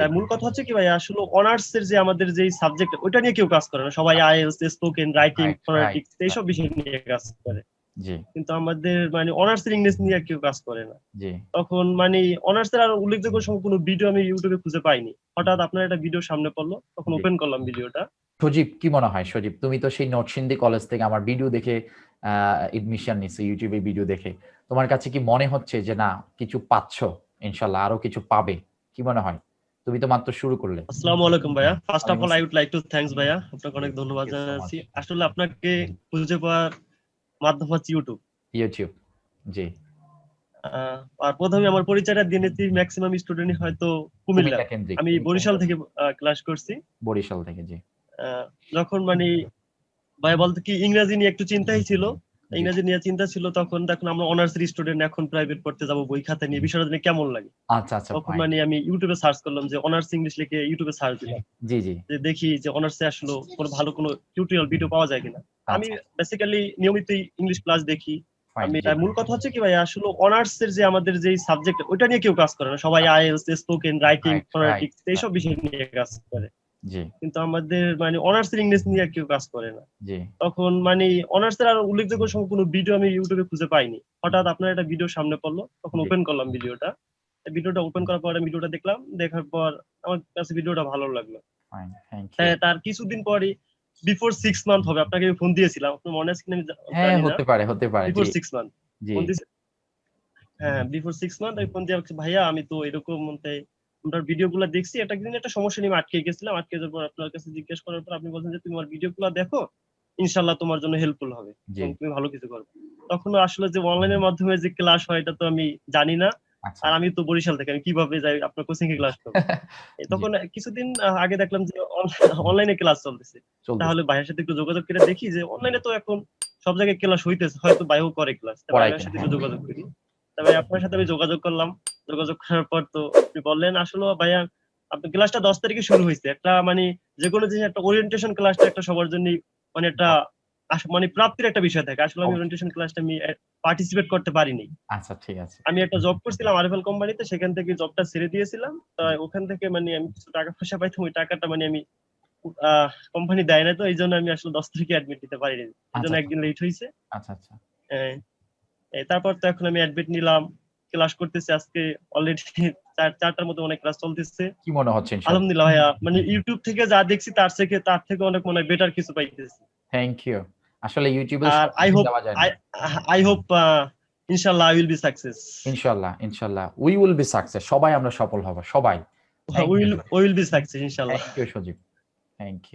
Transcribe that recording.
আমি মূল কথা হচ্ছে কি ভাই আসলে অনার্স এর যে আমাদের যে সাবজেক্ট ওটা নিয়ে কেউ কাজ করে না। সবাই আইএলস স্পোকেন রাইটিং ফোনেটিক্স এইসব বিষয় নিয়ে কাজ করে। জি। কিন্তু আমাদের মানে অনার্স এর ইংলিশ নিয়ে কেউ কাজ করে না। জি। তখন মানে অনার্স এর আর উল্লেখযোগ্য কোনো ভিডিও আমি ইউটিউবে খুঁজে পাইনি। হঠাৎ আপনার একটা ভিডিও সামনে পড়ল তখন ওপেন করলাম ভিডিওটা সজীব কি মনে হয় সজীব? তুমি তো সেই নরসিংদী কলেজ থেকে আমার ভিডিও দেখে এডমিশন নিছো ইউটিউবে ভিডিও দেখে। তোমার কাছে কি মনে হচ্ছে যে না কিছু পাচ্ছ ইনশাল্লাহ আরও কিছু পাবে? কি মনে হয়? তুমি তো মাত্র শুরু করলে। আসসালামু আলাইকুম ভাইয়া। First of all I would like to thanks ভাইয়া। আপনাকে অনেক ধন্যবাদ জানাচ্ছি। আসলে আপনাকে খুঁজে পাওয়ার মাধ্যম হচ্ছে ইউটিউব ইউটিউব জি। আর প্রথমে আমার পরিচয়টা দিয়ে নিচ্ছি। ম্যাক্সিমাম স্টুডেন্ট হয়তো কুমিল্লা। আমি বরিশাল থেকে ক্লাস করছি। বরিশাল থেকে জি। যখন মানে ভাই বলতে কি ইংরেজি নিয়ে একটু চিন্তাই ছিল। ইংরেজি নিয়ে চিন্তা ছিল তখন দেখুন আমরা অনার্স স্টুডেন্ট এখন প্রাইভেট পড়তে যাব বই খাতা নিয়ে বিষয়টা নিয়ে কেমন লাগে? আচ্ছা আচ্ছা তখন মানে আমি ইউটিউবে সার্চ করলাম যে অনার্স ইংলিশ লিখে ইউটিউবে সার্চ দিলাম। জি জি। যে দেখি যে অনার্সে আসলে কোনো ভালো কোনো টিউটোরিয়াল ভিডিও পাওয়া যায় কিনা। আমি আচ্ছা, বেসিক্যালি নিয়মিতই ইংলিশ ক্লাস দেখি। আমি তার মূল কথা হচ্ছে কি ভাই আসলে অনার্স এর যে আমাদের যে সাবজেক্ট ওটা নিয়ে কেউ কাজ করে না। সবাই আইএলস স্পোকেন রাইটিং ফোনেটিক্স এইসব বিষয় নিয়ে কাজ করে। কিন্তু আমাদের মানে অনার্স এর ইংলিশ নিয়ে কেউ কাজ করে না। তখন মানে অনার্স এর আর উল্লেখযোগ্য সম কোনো ভিডিও আমি ইউটিউবে খুঁজে পাইনি। হঠাৎ আপনার একটা ভিডিও সামনে পড়ল তখন ওপেন করলাম ভিডিওটা ভিডিওটা ওপেন করার পর ভিডিওটা দেখলাম দেখার পর আমার কাছে ভিডিওটা ভালো লাগল। হ্যাঁ তার কিছুদিন পরে বিফোর সিক্স মান্থ হবে আপনাকে আমি ফোন দিয়েছিলাম। আপনার মনে আছে কিনা আমি হ্যাঁ হতে পারে হতে পারে বিফোর সিক্স মান্থ হ্যাঁ বিফোর সিক্স মান্থ আমি ফোন দিয়ে ভাইয়া আমি তো এরকম মধ্যে আপনার ভিডিও গুলো দেখছি একটা দিন একটা সমস্যা নিয়ে আটকে গেছিলাম। আটকে যাওয়ার পর আপনার কাছে জিজ্ঞেস করার পর আপনি বলছেন যে তুমি আমার ভিডিও গুলো দেখো ইনশাল্লাহ তোমার জন্য হেল্পফুল হবে তুমি ভালো কিছু করবে। তখন আসলে যে অনলাইনের মাধ্যমে যে ক্লাস হয় এটা তো আমি জানি না। আচ্ছা। আর আমি তো বরিশাল থেকে আমি কীভাবে যাই আপনার কোচিং এ ক্লাস করব? তখন কিছুদিন আগে দেখলাম যে অনলাইনে ক্লাস চলতেছে। তাহলে ভাইয়ের সাথে একটু যোগাযোগ করে দেখি যে অনলাইনে তো এখন সব জায়গায় ক্লাস হইতেছে হয়তো ভাইও করে ক্লাস পড়ায় ভাইয়ের সাথে একটু যোগাযোগ করি। তবে আপনার সাথে আমি যোগাযোগ করলাম। যোগাযোগ করার পর তো আপনি বললেন আসলে ভাইয়া আপনার ক্লাসটা দশ তারিখে শুরু হয়েছে। একটা মানে যে কোনো জিনিস একটা ওরিয়েন্টেশন ক্লাসটা একটা সবার জন্য মানে একটা মানে প্রাপ্তির একটা বিষয় থাকে। আসলে আমি। ওরিয়েন্টেশন ক্লাসটা আমি পার্টিসিপেট করতে পারিনি। আচ্ছা ঠিক আছে। আমি একটা জব করছিলাম আরএফএল কোম্পানিতে সেখান থেকে জবটা ছেড়ে দিয়েছিলাম। তাই ওখান থেকে মানে আমি কিছু টাকা পয়সা পাইতাম ওই টাকাটা মানে আমি কোম্পানি দেয় না তো এই জন্য আমি আসলে দশ তারিখে অ্যাডমিট নিতে পারিনি। এই জন্য আচ্ছা। একদিন লেট হয়েছে আচ্ছা আচ্ছা। তারপর তো এখন আমি অ্যাডমিট নিলাম। ক্লাস করতেছি আজকে অলরেডি চারটার মতো অনেক ক্লাস চলতেছে। কি মনে হচ্ছে আলহামদুলিল্লাহ ভাইয়া মানে ইউটিউব থেকে যা দেখছি তার থেকে তার থেকে অনেক মনে বেটার কিছু পাইতেছি। থ্যাংক ইউ আসলে ইউটিউবে যায় না। আই আই হোপ ইনশাল্লাহ আই উইল বি সাকসেস ইনশাআল্লাহ ইনশাআল্লাহ উই উইল বি সাকসেস সবাই আমরা সফল হব সবাই। Thank will will be success ইনশাল্লাহ। Thank you Sajib thank you